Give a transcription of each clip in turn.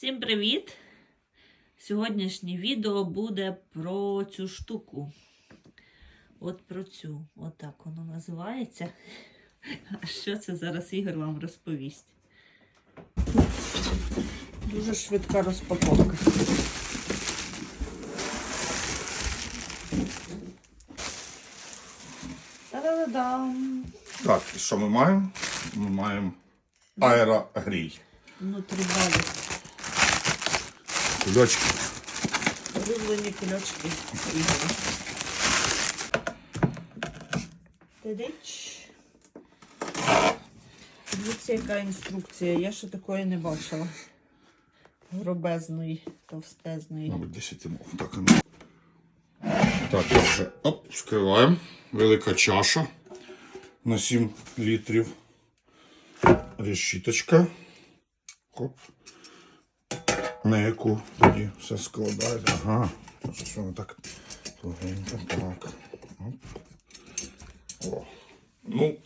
Всім привіт! Сьогоднішнє відео буде про цю штуку. От про цю. Отак воно називається. А що це зараз Ігор вам розповість? Дуже швидка розпаковка. Та-да-да-дам! Так, і що ми маємо? Ми маємо аерогрій. Внутрібалі. Кульочки. Улюблені кульочки. Тидич. Дивіться, яка інструкція. Я ще такої не бачила. Гробезної, товстезної. Мабуть, 10 мов. Так, ну. так, я вже оп, скриваємо. Велика чаша на 7 літрів. Решіточка. Хоп. На яку тоді все складається. Ага. Щось воно так тугенько. Так. О. Ну,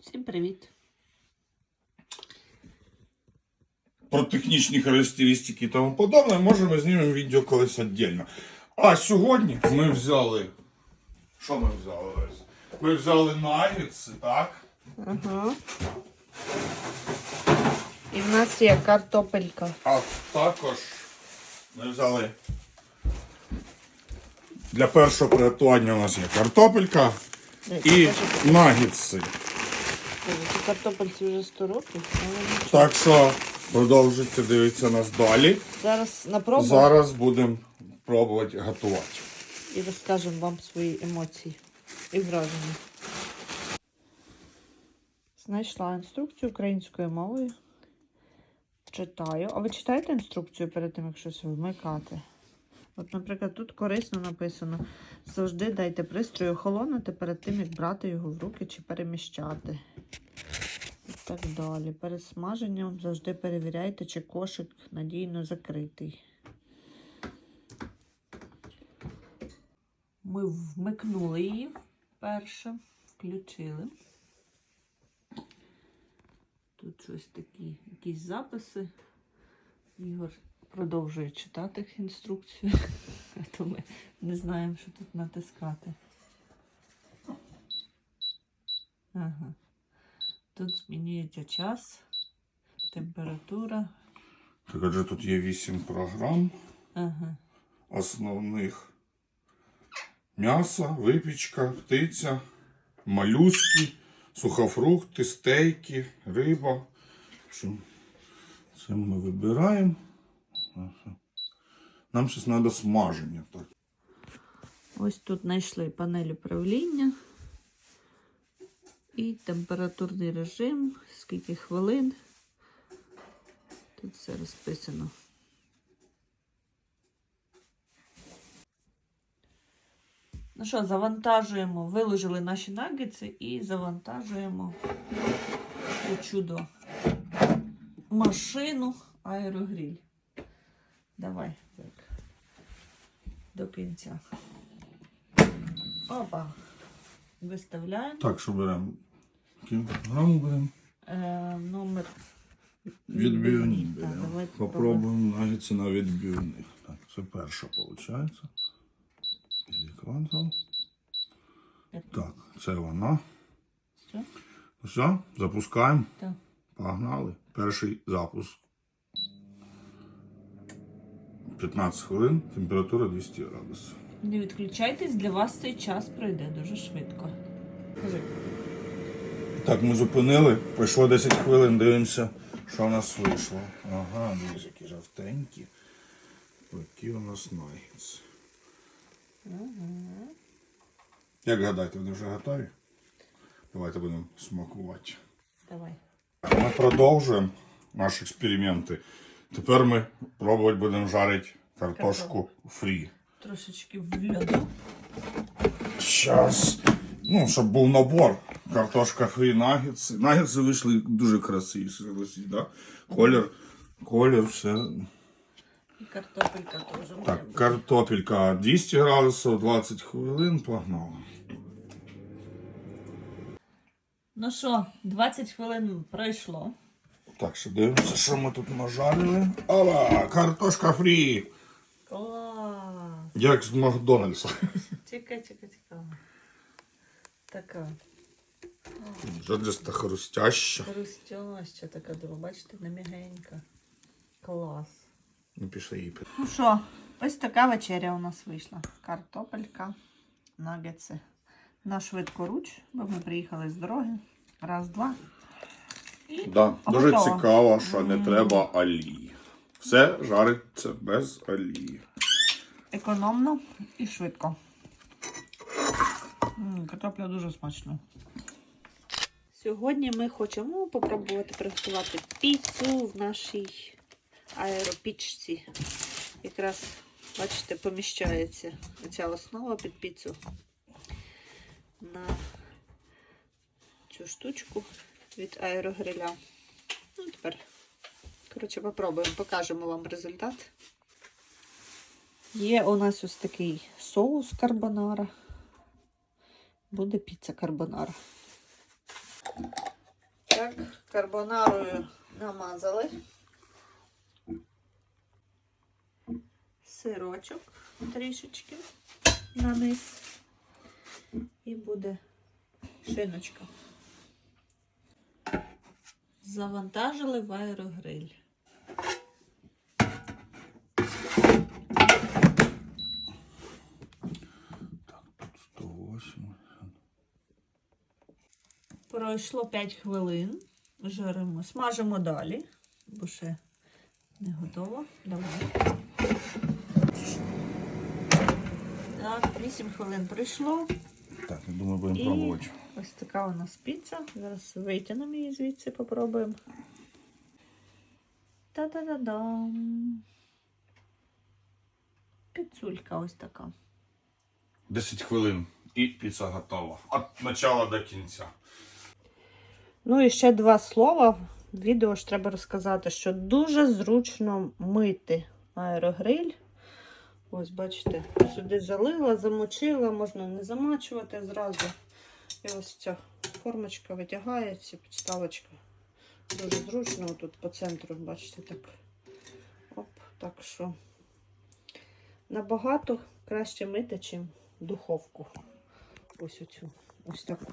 Всім привіт! про технічні характеристики і тому подобне, може ми знімемо відео колись віддільно. А сьогодні ми взяли. Що ми взяли? Ми взяли нагетси, так? Ага. І в нас є картопелька. А також ми взяли. Для першого приготування у нас є картопелька і нагетси. Ці картопельці вже 100 років. але. Так що продовжуйте дивитися нас далі. Зараз на пробу Зараз будемо пробувати готувати. і розкажемо вам свої емоції і враження. Знайшла інструкцію українською мовою. Читаю. А ви читаєте інструкцію перед тим, як щось вмикати? От, наприклад, тут корисно написано: завжди дайте пристрою охолонути перед тим, як брати його в руки чи переміщати. І так далі. Перед смаженням завжди перевіряйте, чи кошик надійно закритий. Ми вмикнули її вперше, включили. Тут щось такі, якісь записи. Ігор продовжує читати інструкцію, а то ми не знаємо, що тут натискати. Ага. Тут змінюється час, температура. Так, отже, тут є 8 програм. Ага. основних м'ясо, випічка, птиця, молюски, сухофрукти, стейки, риба. Це ми вибираємо. Нам щось треба смаження. Так. Ось тут знайшли панель управління і температурний режим, скільки хвилин. Тут все розписано. Ну що, завантажуємо, виложили наші нагетси і завантажуємо цю чудо машину аерогріль. Давай, так. До кінця. Опа. Виставляємо. Так, що беремо? Кілограм беремо. Е, номер. Відбивні беремо. Попробуємо нагідці на відбивних. Так, це перша виходить. Квантал. Так, це вона. Все? Все, запускаємо. Так. Погнали. Перший запуск. 15 хвилин, температура 200 градусів. Не відключайтесь, для вас цей час пройде дуже швидко. Кажи. Так, ми зупинили, пройшло 10 хвилин, дивимося, що в нас вийшло. Ага, дивіться, які жовтенькі. Які у нас нагідці. Як гадаєте, вони вже готові? Давайте будемо смакувати. Давай. Ми продовжуємо наші експерименти. Тепер ми пробувати будемо жарити картошку фрі. Трошечки в льоду. Щас. Ну, щоб був набор. Картошка фрі нагетси. Нагетси вийшли дуже красиві, да? Колір, колір, все. Картопелька теж. має Так, бути. картопелька 200 градусів, 20 хвилин, погнали. Ну що, 20 хвилин пройшло. Так, що дивимося, що ми тут нажарили. Ова, картошка фрі. Клас! Як з Макдональдса. Чекай, чекай, чекай. Така Вже десь та хрустяща. хрустяща така друга, бачите, не м'ягенька. Клас. Ну, пішли її пити. Ну що, ось така вечеря у нас вийшла. Картопелька, нагетси. На швидкоруч, бо ми приїхали з дороги. Раз, два. Да, дуже Готово. цікаво, що не треба олії. Все жариться без олії. Економно і швидко. М, Картопля дуже смачна. Сьогодні ми хочемо попробувати приготувати піцу в нашій аеропічці. Якраз, бачите, поміщається ця основа під піцу на цю штучку від аерогриля. Ну, тепер, коротше, попробуємо, покажемо вам результат. Є у нас ось такий соус карбонара. Буде піца карбонара. Так, карбонарою намазали. Сирочок трішечки на низ. І буде шиночка. Завантажили в аерогриль. Так, тут 108. Пройшло 5 хвилин. Жаримо, смажимо далі, бо ще не готово. Давай. Так, 8 хвилин пройшло. Так, я думаю, будемо І пробувати. ось така у нас піца. Зараз витягнемо її звідси, попробуємо. Та-да-да-дам. Піцулька ось така. 10 хвилин і піца готова. Від початку до кінця. Ну і ще два слова. В відео ж треба розказати, що дуже зручно мити аерогриль. Ось, бачите, сюди залила, замочила, можна не замачувати зразу. І ось ця формочка витягається, підставочка. Дуже зручно тут по центру, бачите, так. Оп, так що набагато краще мити, ніж духовку. Ось оцю. Ось таку.